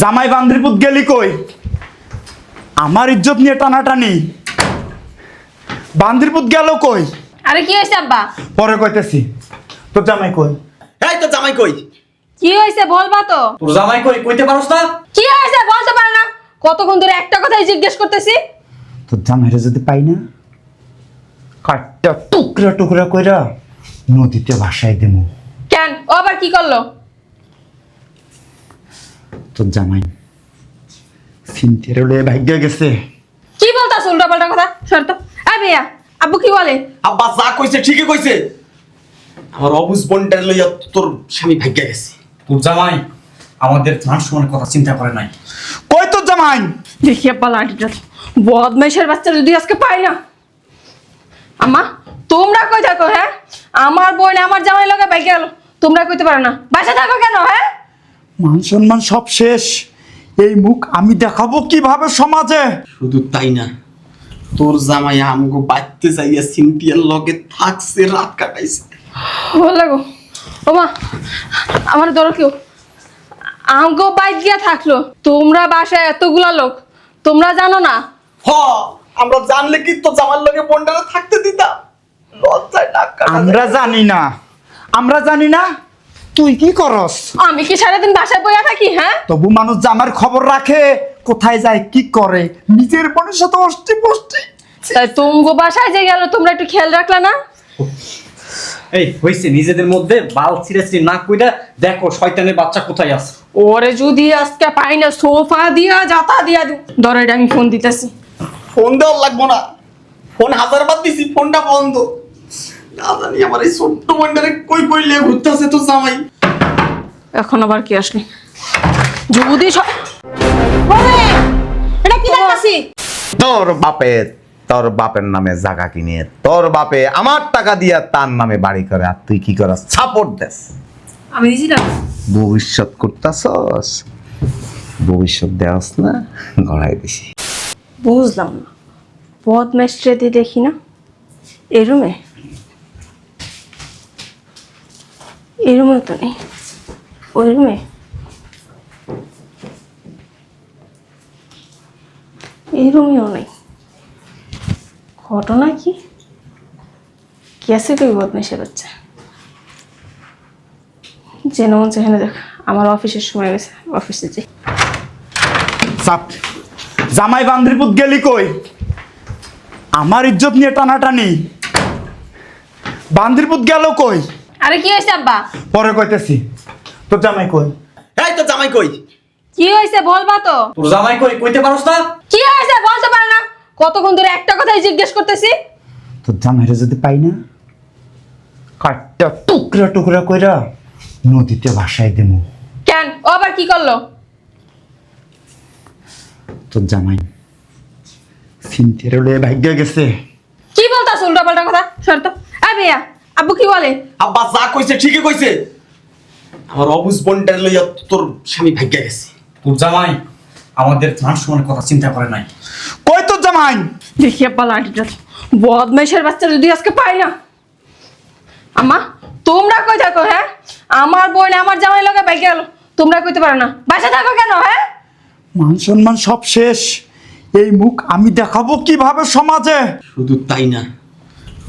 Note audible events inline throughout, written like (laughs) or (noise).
জামাই বান্দ্রিপুত গেলি কই? আমার ইজ্জত নিয়ে টানাটানি। বান্দ্রিপুত গেল কই? আরে কি হয়েছে আব্বা? পরে কইতেছি। তোর জামাই কই? এই তো জামাই কই? কি হয়েছে বলবা তো? তোর জামাই কই? কইতে পারোস না? কি হয়েছে বলতে পারে না? কতক্ষণ ধরে একটা কথাই জিজ্ঞেস করতেছি? তোর জামাইরা যদি পাই না কাটটা টুকরা টুকরা কইরা নদীতে ভাসাই দেবো। কেন? ও আবার কি করল? তোর জামাই। সিনথিয়ার লয়ে ভাগ্য গেছে। কি বলতাছ উল্টা পাল্টা কথা শর্ত আই ভাইয়া আব্বু কি বলে? আব্বা যা কইছে ঠিকই কইছে। আমার অবুজ বন্ডার লইয়া তোর স্বামী ভাগ্যা গেছে। তোর জামাই আমাদের কথা চিন্তা করে নাই। কই তোর জামাই? দেখি আব্বা লাঠিটা বদমেশের বাচ্চা যদি আজকে পাই না। আম্মা তোমরা কই থাকো হ্যাঁ? আমার বোন আমার জামাই লগে বাইকে গেল। তোমরা কইতে পারো না। বাসা থাকো কেন হ্যাঁ? মান সম্মান সব শেষ। এই মুখ আমি দেখাবো কীভাবে সমাজে? শুধু তাই না তোর জামাই আমগো বাড়তে যাইয়া সিনটিয়ার লগে থাকছে রাত কাটাইছে। ভালো লাগো। ও মা আমার ধরো কেউ। আমগো বাইক গিয়া থাকল। তোমরা বাসায় এতগুলা লোক তোমরা জানো না? হ আমরা জানলে কি তোর জামার লগে বন্ডারে থাকতে দিতাম? লজ্জায় ডাক কাটা আমরা জানি না। আমরা জানি না তুই কি করস? আমি কি সারাদিন বাসায় বইয়া থাকি হ্যাঁ? তবু মানুষ জামার খবর রাখে কোথায় যায় কি করে? নিজের বোনের সাথে অষ্টি পষ্টি। তাই তুমগো বাসায় যে গেল তোমরা একটু খেয়াল রাখলা না? এই হইছে নিজেদের মধ্যে বাল ছিঁড়ে না কইরা দেখো শয়তানের বাচ্চা কোথায় আছে। ওরে যদি আজকে পাই না সোফা দিয়া জাতা দিয়া ধরো আমি ফোন দিতেছি। ফোন দেওয়ার লাগবো না। ফোন হাজার বার দিছি ফোনটা বন্ধ। না জানি আমার এই ছোট্ট বন্ডারে কই কই লিয়ে ঘুরতে আছে তোর জামাই। এখন আবার কি আসলি? যদি স- এটা কি দেখতাছি? তোর বাপে তোর বাপের নামে জায়গা কিনে তোর বাপে আমার টাকা দিয়া তার নামে বাড়ি করে আর তুই কি করাস সাপোর্ট দেস। আমি দিছিলাম। ভবিষ্যৎ করতাছস? ভবিষ্যৎ দেওয়াস না গড়াই বেশি বুঝলাম না। বদমাইশরে দিয়ে দেখি না? এই রুমে? এই রুমে তো নেই। ওই রুমে? এই রুমেও নেই। ঘটনা কি? কেসে কই বদমাইশের বাচ্চা যেন মন দেখ, আমার অফিসের সময় গেছে, অফিসে চাপ জামাই বান্দ্রিপুত গেলি কই? আমার ইজ্জত নিয়ে টানাটানি। বান্দ্রিপুত গেল কই? আরে কি হয়েছে আব্বা? পরে কইতেছি। তোর জামাই কই? এই তো জামাই কই? কি হয়েছে বলবা তো। তোর জামাই কই? কইতে পারোস না? কি হয়েছে বলতে পারে না। কতক্ষণ ধরে একটা কথাই জিজ্ঞেস করতেছি। তোর জামাইরা যদি পাই না কাটটা টুকরা টুকরা কইরা নদীতে ভাসাই দেবো কেন? ও আবার কি করল? তোর জামাই সিনথিয়ার লয়ে ভাগ্য গেছে। কি বলতাছ উল্টা পাল্টা কথা শর্ত আই ভাইয়া আব্বু কি বলে? আব্বা যা কইছে ঠিকই কইছে। আমার অবুজ বন্ডার লইয়া তোর স্বামী ভাগ্যা গেছে। তোর জামাই আমাদের মান সম্মানের কথা চিন্তা করে নাই। কই তোর জামাই? দেখি আব্বা লাঠিটা বদমাইশের বাচ্চা যদি আজকে পাই না। আম্মা তোমরা কই থাকো হ্যাঁ? আমার বোন আমার জামাই লগে বাইকে গেল। তোমরা কইতে পারো না। বাসা থাকো কেন হ্যাঁ? মান সম্মান সব শেষ। এই মুখ আমি দেখাবো কীভাবে সমাজে? শুধু তাই না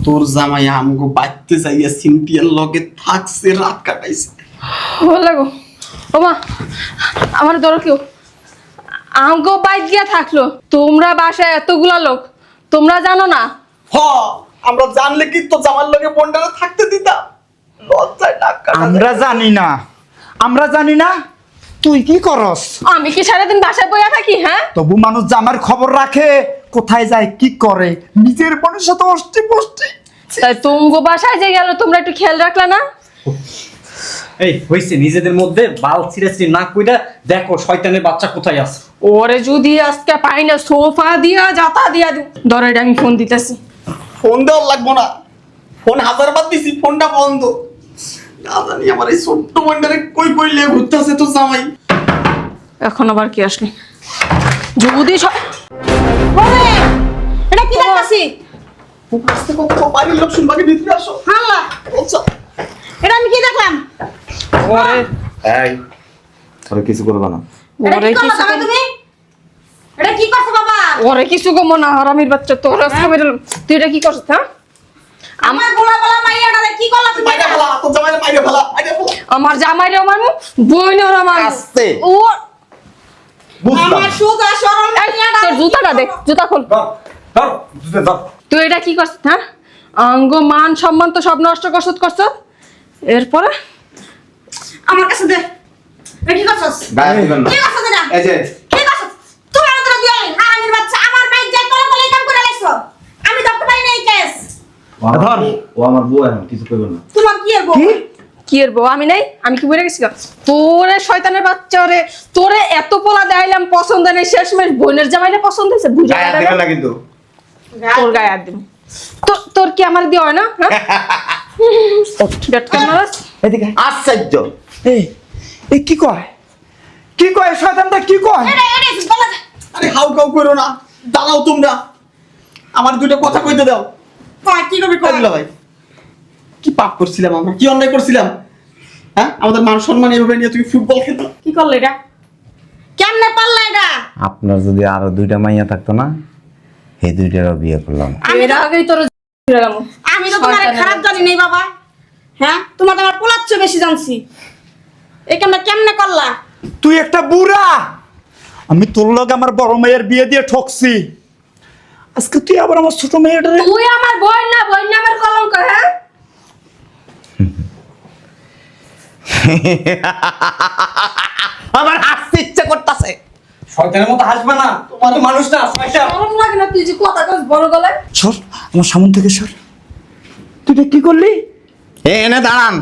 তোর জামাই আমগো বাড়তে যাইয়া সিনটিয়ার লগে থাকছে রাত কাটাইছে। ভালো লাগো। ও মা আমার ধরো কেউ? আমগো বাইক গিয়া থাকল। তোমরা বাসায় এতগুলা লোক তোমরা জানো না? হ আমরা জানলে কি তোর জামার লগে বন্ডারে থাকতে দিতাম? লজ্জায় ডাক কাটা আমরা জানি না। আমরা জানি না তুই কি করস? আমি কি সারাদিন বাসায় বইয়া থাকি হ্যাঁ? তবু মানুষ জামার খবর রাখে কোথায় যায় কি করে? নিজের বোনের সাথে অষ্টি পষ্টি। তাই তুমগো বাসায় যে গেল তোমরা একটু খেয়াল রাখলা না? এই হইছে নিজেদের মধ্যে বাল ছিঁড়ে না কইরা দেখো শয়তানের বাচ্চা কোথায় আছে। ওরে যদি আজকে পাই না সোফা দিয়া জাতা দিয়া দিও ধরো আমি ফোন দিতেছি। ফোন দেওয়ার লাগবো না। ফোন হাজার বার দিছি ফোনটা বন্ধ। না জানি আমার এই ছোট্ট বন্ডারে কই কই লিয়ে ঘুরতে আছে তোর জামাই। এখন আবার কি আসলি? যদি স- এটা কি দেখতাছি আস্তে কথা বাড়ির লোক শুনবাকে ভিতরে আসো? হাল্লা! এটা আমি কি দেখলাম? ওরে। এই তোরা কিছু করবে না। ওরে কিছু তুমি? এটা কি করছ বাবা? ওরে কিছু গো মনে হারামির বাচ্চা তোর আজকে তুই এটা কি করছিস হ্যাঁ? আমার গোলা বলা মাইয়াটা কি করল তুমি? ফেলা তোর জামাইরে আমার জামাই রে আমার বইনের আমার আস্তে। ও বুঝলাম আমার সুজা সরল তোর জুতাটা দে জুতা খোল। তুই এটা কি করছিস হ্যাঁ? অঙ্গ মান সম্মান তো সব নষ্ট করছিস করছ। এরপরে? আমার কাছে দে। কি করছস? গায়ে দিবেন না কি করছস এটা? এই যে। কি করছস? তুমি আমার তোরা দিয়ালি হারামির বাচ্চা। আমার ভাই যাই তোরা তোরা কাম করে আমি ধরতে পারি না এই কেস ধর। ও আমার বউ এখন কিছু করবে না। তোমার কি এর বউ? কি এর বউ? আমি নাই? আমি কি বলে গেছি তোরে শয়তানের বাচ্চা রে। তোরে এত পোলা দেখাইলাম পছন্দ নেই শেষমেশ বোনের জামাইটা পছন্দ হয়েছে বুঝা না কিন্তু। তোর গায়ে আর দিম তোর তোর কি আমার দিয়ে হয় না? হ্যাঁ। (laughs) আশ্চর্য। এই কি কয়? কি কয়? শয়তানটা কি কয়? আরে হাউ কাউ করো না। দাঁড়াও তোমরা। আমার দুটো কথা কইতে দাও। কয় কি কয়? কইলা ভাই। কি পাপ করছিলাম আমরা? কি অন্যায় করছিলাম? হ্যাঁ? আমাদের মান সম্মান এভাবে নিয়ে তুমি ফুটবল খেলো? কি করলে এটা? কেমনে পারলা এটা? আপনার যদি আরও দুইটা মাইয়া থাকতো না এই দুইটারও বিয়ে করলাম। এর আগেই তোর আমি তো তোমার খারাপ জানি নাই বাবা। হ্যাঁ? তোমার তো আমার পোলাচ্ছ বেশি জানছি। এই কেমনে কেমনে করলা? তুই একটা বুড়া! আমি তোর লগে আমার বড় মেয়ের বিয়ে দিয়ে ঠকছি। আজকে তুই আবার আমার ছোট মেয়েটা তুই আমার বোন না বোন না আমার কলঙ্ক হ্যাঁ আমার হাসতে ইচ্ছা করতেছে। শয়তানের মতো হাসবে না। তোমার তো মানুষ না শয়তান। লাগে না তুই যে কথা কস বড় গলায়? সর আমার সামন থেকে সর। তুই এটা কি করলি? এ এনে দাঁড়ান।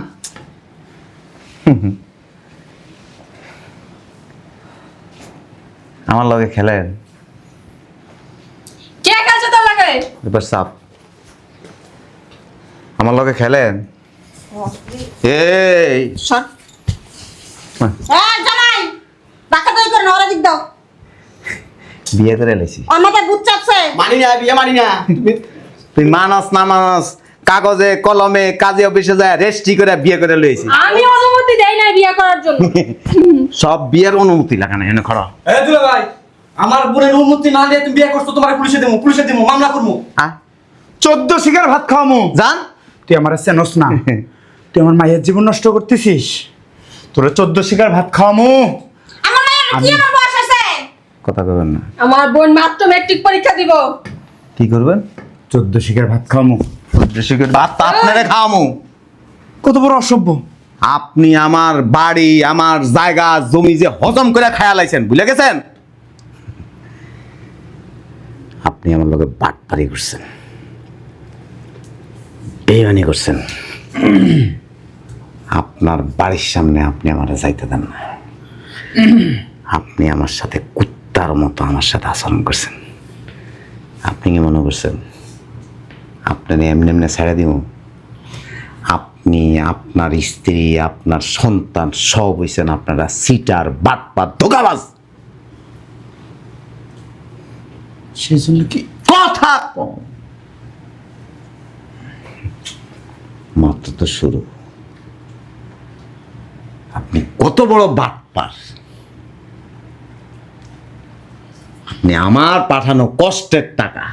আমার লগে খেলেন? কে খেলছে তোর লাগে? এবার সাপ আমার লগে খেলেন? এই। সর। এই জামাই ডাকা করে না দিক দাও। বিয়ে করে লেছি ওর মাথায় চাপছে। মানি না বিয়ে মানি না। তুই মানস না মানস কাগজে কলমে কাজে অফিসে যায় রেস্টি করে বিয়ে করে লইছি। আমি অনুমতি দেই না বিয়ে করার জন্য। (laughs) সব বিয়ের অনুমতি লাগে না এনে খড়া। এই দুলা ভাই আমার বোনের অনুমতি না দিয়ে তুমি বিয়ে করছ তোমার পুলিশে দেবো পুলিশে দেবো মামলা করব চোদ্দ শিকার ভাত খাওয়ামু। জান? তুই আমার চেনস না। (laughs) তুই আমার মায়ের জীবন নষ্ট করতেছিস? তোরা চোদ্দ শিকার ভাত খাওয়ামো। আমার মায়ের কি আমার বয়স আছে কথা কবেন না। আমার বোন মাত্র মেট্রিক পরীক্ষা দিব। কি করবেন? চোদ্দ শিকার ভাত খাওয়ামু। ভাত তো আপনারে খাওয়ামু। কত বড় অসভ্য। আপনি আমার বাড়ি আমার জায়গা জমি যে হজম করে খায়ালাইছেন ভুলে গেছেন? আপনি আমার লোকে বাটপারি করছেন। বেইমানি করছেন। আপনার বাড়ির সামনে আপনি আমার যাইতে দেন না। আপনি আমার সাথে কুত্তার মতো আমার সাথে আচরণ করছেন। আপনি কি মনে করছেন? আপনার এমনি এমনি ছেড়ে দিব? আপনি আপনার স্ত্রী আপনার সন্তান সব হইছেন আপনারা সিটার বাটপাত ধোকাবাজ। সেই জন্য কি কথা কম। মাত্র তো শুরু। আপনি কত বড় বাটপার আপনি আমার পাঠানো কষ্টের টাকা।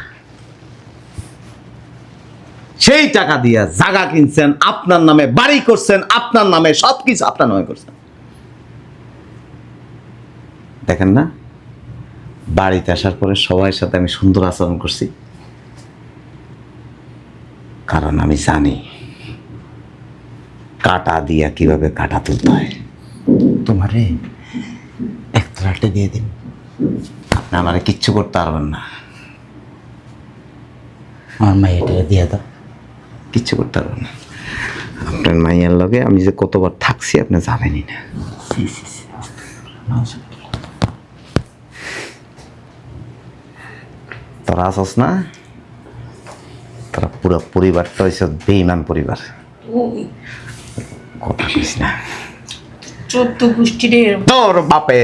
সেই টাকা দিয়ে জায়গা কিনছেন, আপনার নামে বাড়ি করছেন, আপনার নামে সবকিছু আপনার নামে করছেন। দেখেন না, বাড়িতে আসার পরে সবার সাথে আমি সুন্দর আচরণ করছি। কারণ আমি জানি, কাটা দিয়া কীভাবে কাটা তুলতে হয়। তোমারে এক লাটে দিয়ে দিন। আপনি আমারে কিচ্ছু করতে পারবেন না। আমার মাইয়াটা দিয়ে দাও। কিচ্ছু করতে পারবেন না। আপনার মাইয়ার লগে আমি যে কতবার থাকছি আপনি জানেনই না। তোরা আসস না? তোরা পুরো পরিবারটা হয়েছে বেইমান পরিবার। কথা কইস না। চোদ্দ তোর বাপে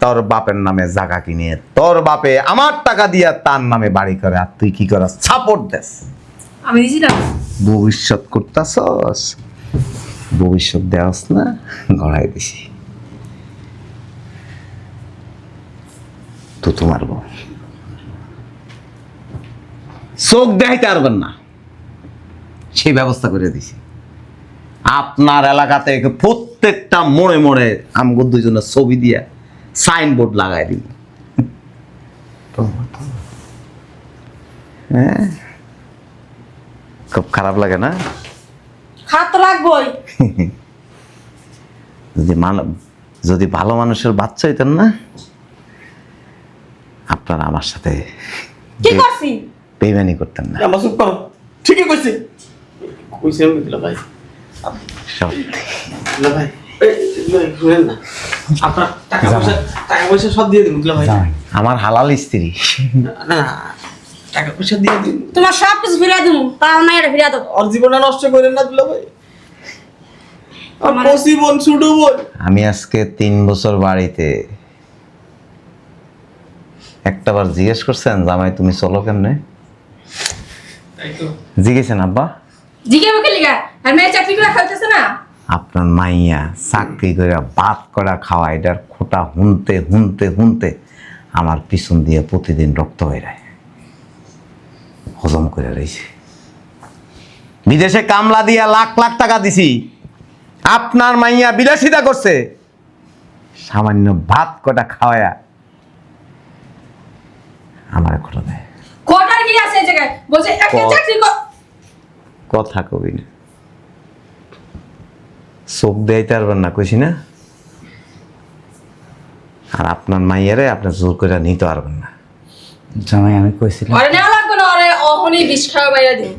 তোর বাপের নামে জায়গা কিনে তোর বাপে আমার টাকা দিয়া তার নামে বাড়ি করে আর তুই কি করাস? সাপোর্ট দেস। আমি দিছিলাম? ভবিষ্যৎ করতাছস? ভবিষ্যৎ দেওয়াস না গড়াই দিছি। তো তোমার বউ। চোখ দেখাইতে পারবেন না। সেই ব্যবস্থা করে দিছি। আপনার এলাকাতে প্রত্যেকটা মোড়ে মোড়ে আমগো দুজনের ছবি দিয়ে সাইনবোর্ড লাগাই দিব। হ্যাঁ? খুব খারাপ লাগে না? খারাপ তো লাগবই। (laughs) যদি মানব যদি ভালো মানুষের বাচ্চা হইতেন না আপনারা আমার সাথে কি করছি? বেইমানি করতেন না। ঠিকই কইছি। কইছি আমি ভাই? ভাই। এই, দুলা ভাই, শুনেন না। আপনার টাকা পয়সা টাকা পয়সা সব দিয়ে দিন দুলা ভাই। জামাই আমার হালাল স্ত্রী। না না টাকা পয়সা দিয়ে দিন। তোমার সব কিছু ফিরিয়ে দিব তাও না এটা ফিরিয়ে দাও আর জীবনটা নষ্ট করেন না দুলা ভাই। আমি আজকে তিন বছর বাড়িতে। একটাবার জিজ্ঞেস করছেন জামাই তুমি চলো কেমনে? তাই জিজ্ঞেসেন আব্বা। লিগা? আর মেয়ে চাকরি করে খাইতেছে না? আপনার মাইয়া চাকরি করে ভাত করা খাওয়া এটার খোটা হুনতে হুনতে হুনতে আমার পিছন দিয়ে প্রতিদিন রক্ত হয়ে যায় হজম করে রয়েছে বিদেশে কামলা দিয়া লাখ লাখ টাকা দিছি। আপনার মাইয়া বিলাসিতা করছে। সামান্য ভাত কটা খাওয়ায়া আমার খোটা দেয়। কোটার কি আছে এই জায়গায়? বলছে একটা চাকরি কথা কবি না। চোখ দেয়াইতে পারবেন না কইছি না? আর আপনার মাইয়ারে আপনি জোর করে নিতে পারবেন না। জামাই আমি কইছিলাম ওরে নেওয়া লাগবে না ওরে অহনি বিষ খাওয়া বাইরা দিন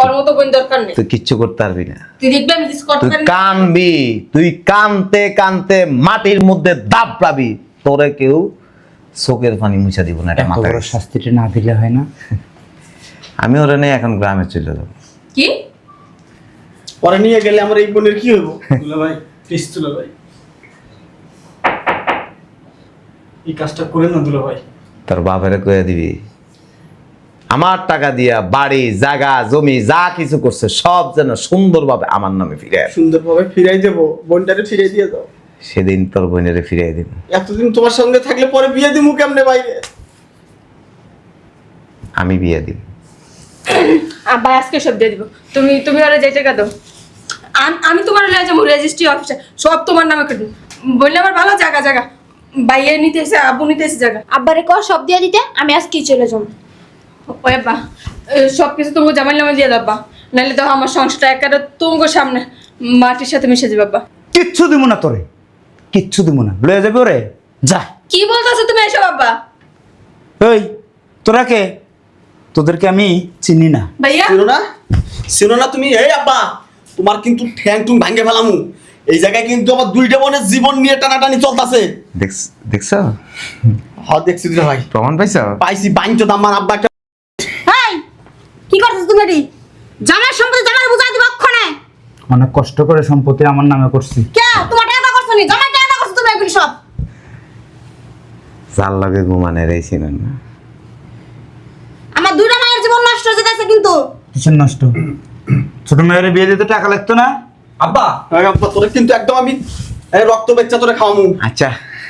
ওর মতো বোন দরকার নেই। তুই কিচ্ছু করতে পারবি না। তুই দেখবি আমি কিছু করতে পারি কানবি তুই কানতে কানতে মাটির মধ্যে দাব পাবি। তোরে কেউ চোখের পানি মুছা দিব না এটা শাস্তিটা না দিলে হয় না? আমি ওরে নিয়ে এখন গ্রামে চলে যাব। কি? পরে নিয়ে গেলে আমার এই বোনের কি হইব? দুলা ভাই প্লিজ দুলা ভাই। এই কাজটা করেন না দুলা ভাই। তোর বাপেরে কয়ে দিবি আমার টাকা দিয়া বাড়ি জায়গা জমি যা কিছু করছে সব যেন সুন্দরভাবে আমার নামে ফিরে সুন্দরভাবে ফিরাই দেবো বোনটারে ফিরাই দিয়ে দাও। সেদিন তোর বোনেরে ফিরিয়ে দিব। এতদিন তোমার সঙ্গে থাকলে পরে বিয়ে দিমু কেমনে বাইরে আমি বিয়ে দিব। আব্বা আজকে সব দিয়ে দিব। তুমি তুমি ওরা যাইতে টাকা দাও। আম- আমি তোমার লয়ে যাব রেজিস্ট্রি অফিসে সব তোমার নামে করে দিব। বললে আমার ভালো জায়গা জায়গা। বাইরে নিতে এসে আব্বু নিতে এসে জায়গা। আব্বারে কর সব দিয়ে দিতে আমি আজ কি চলে যাব। ও আব্বা। এ, সব কিছু তোমাকে জামাই নামে দিয়ে দাব্বা নাহলে দেখো আমার সংসারটা একেবারে তোমার সামনে মাটির সাথে মিশে যাবে আব্বা। কিচ্ছু দিব না তোরে। কিচ্ছু দিব না। লয়ে যাবে ওরে? যা। কি বলতেছো তুমি এসো আব্বা? ওই তোরা কে? তোদেরকে আমি চিনি না। ভাইয়া? শুনো না? শুনো না তুমি? এই আব্বা। তোমার কিন্তু ঠ্যাং টুং ভাঙ্গে ফেলামু। এই জায়গায় কিন্তু আমার দুইটা বোনের জীবন নিয়ে টানাটানি চলতেছে। দেখছ দেখছ? হ্যাঁ দেখছি দুলা ভাই। প্রমাণ পাইছ? পাইছি বাইঞ্চ আমার আব্বা একটা হাই কি করছিস তুমি এটি? জামাই সম্পত্তি জামাই বুঝাই দিব অক্ষণে অনেক কষ্ট করে সম্পত্তি আমার নামে করছি। কে? তোমার টাকা করছ নি জামাই টাকা করছ তুমি এগুলি সব। যার লগে ঘুমানের এই ছিলেন না আমার দুইটা মায়ের জীবন নষ্ট হয়ে যেতেছে কিন্তু। কিসের নষ্ট? ছোট মেয়ের বিয়ে দিতে টাকা লাগতো না? আব্বা আব্বা তোরে কিন্তু একদম আমি এই রক্ত বেচ্চা তোরে খাওয়ামু। আচ্ছা।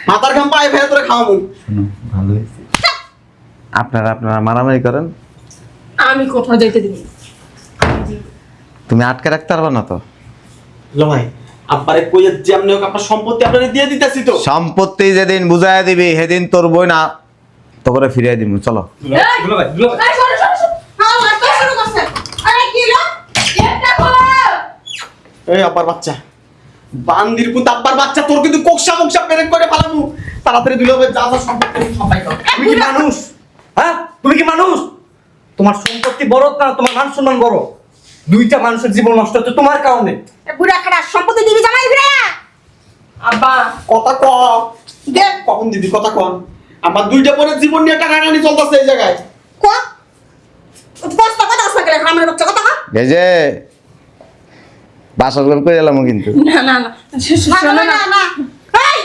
মাথার ঘাম পায়ে ফেলে তোরে খাওয়ামু। শোনো ভালো হয়েছে। আপনারা আপনারা মারামারি করেন। আমি কোথাও যাইতে দিবি না। তুমি আটকে রাখতে পারবে না তো? লো ভাই আব্বারে কইয়ে যেমনি হোক আপনার সম্পত্তি আপনারে দিয়ে দিতেছি তো। সম্পত্তি যেদিন বুঝাই দিবি সেদিন তোর বই না তো করে ফিরিয়ে দিব চলো। দুলা ভাই, দুলা ভাই দুলা ভাই এই, সরো, সরো, সরো। হ্যাঁ আর কে শুরু করছে আরে কি হলো গেটটা খোলো। এই আব্বার বাচ্চা। বান্দির পুত আব্বার বাচ্চা তোর কিন্তু কোকসা মোকসা পেরেক করে ফেলামু। তাড়াতাড়ি দিলে হবে যা যা সম্পত্তি সবাই তুমি কি মানুষ? হ্যাঁ? তুমি কি মানুষ? তোমার সম্পত্তি বড় না তোমার মান সম্মান বড়? দুইটা মানুষের জীবন নষ্ট হচ্ছে তোমার কারণে। এ বুড়া খাড়া সম্পত্তি দিবি জামাই ফিরে আব্বা। কথা ক। দেখ কখন দিবি কথা কন আমার দুইটা বোনের জীবন নিয়ে টানাটানি চলতেছে এই জায়গায়। ক? কষ্ট কথা আসা গেলে আমার বাচ্চা কথা এই যে বাসর ঘর করে এলাম কিন্তু? না না না। শোনো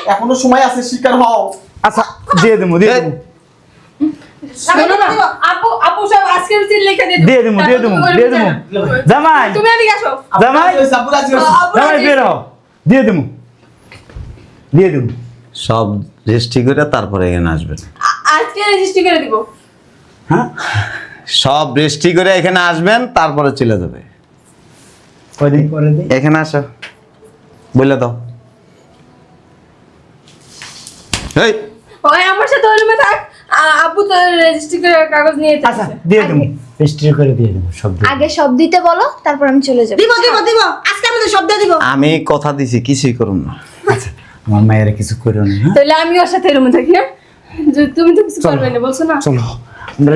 এখনও সময় আছে শিকার হও। আচ্ছা দিয়ে দেবো দিয়ে দেবো না। আপু আপু সব রেজিস্ট্রি করে তারপরে এখানে আসবেন আ- আজকে রেজিস্ট্রি করে দিব। হ্যাঁ? সব রেস্টি করে এখানে আসবেন তারপরে চলে যাবে। এখানে আসো। বলে দাও। এই ওই আমার সাথে ওই রুমে থাক। আব্বু তো রেজিস্ট্রি করে কাগজ নিয়ে যেতে আচ্ছা দিয়ে দেবো। রেজিস্ট্রি করে দিয়ে দেবো সব আগে সব দিতে বলো তারপর আমি চলে যাব। দিব দিব দিব। আজকে আমি দিব। কথা দিছি কিছুই করুন না। আচ্ছা আমার মায়ের কিছু করো না হ্যাঁ? তাহলে আমি ওর সাথে রুমে থাকি হ্যাঁ? যে তুমি তো কিছু করবে না বলছো না? চলো। আমরা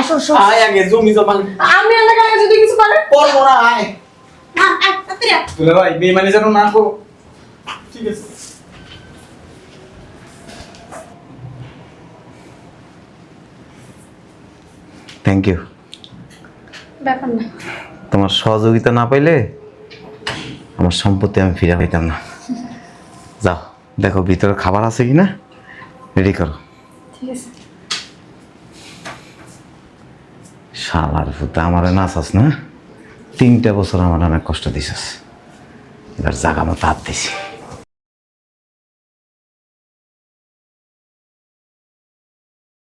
আসো আসো। আয় আগে জমি জমা। আমি যদি কিছু করে করব না আয়। আয়, আয়, তাড়াতাড়ি আয়। তুলে ভাই বেমানি যেন না করো ঠিক আছে। থ্যাংক ইউ ব্যাপার না। তোমার সহযোগিতা না পাইলে আমার সম্পত্তি আমি ফিরে পাইতাম না। যাও দেখো ভিতরে খাবার আছে কি না রেডি করো। ঠিক আছে। শালার ফুতে আমার নাচাস না? তিনটা বছর আমার অনেক কষ্ট দিছিস। এবার জাগা মতো হাত দিছি।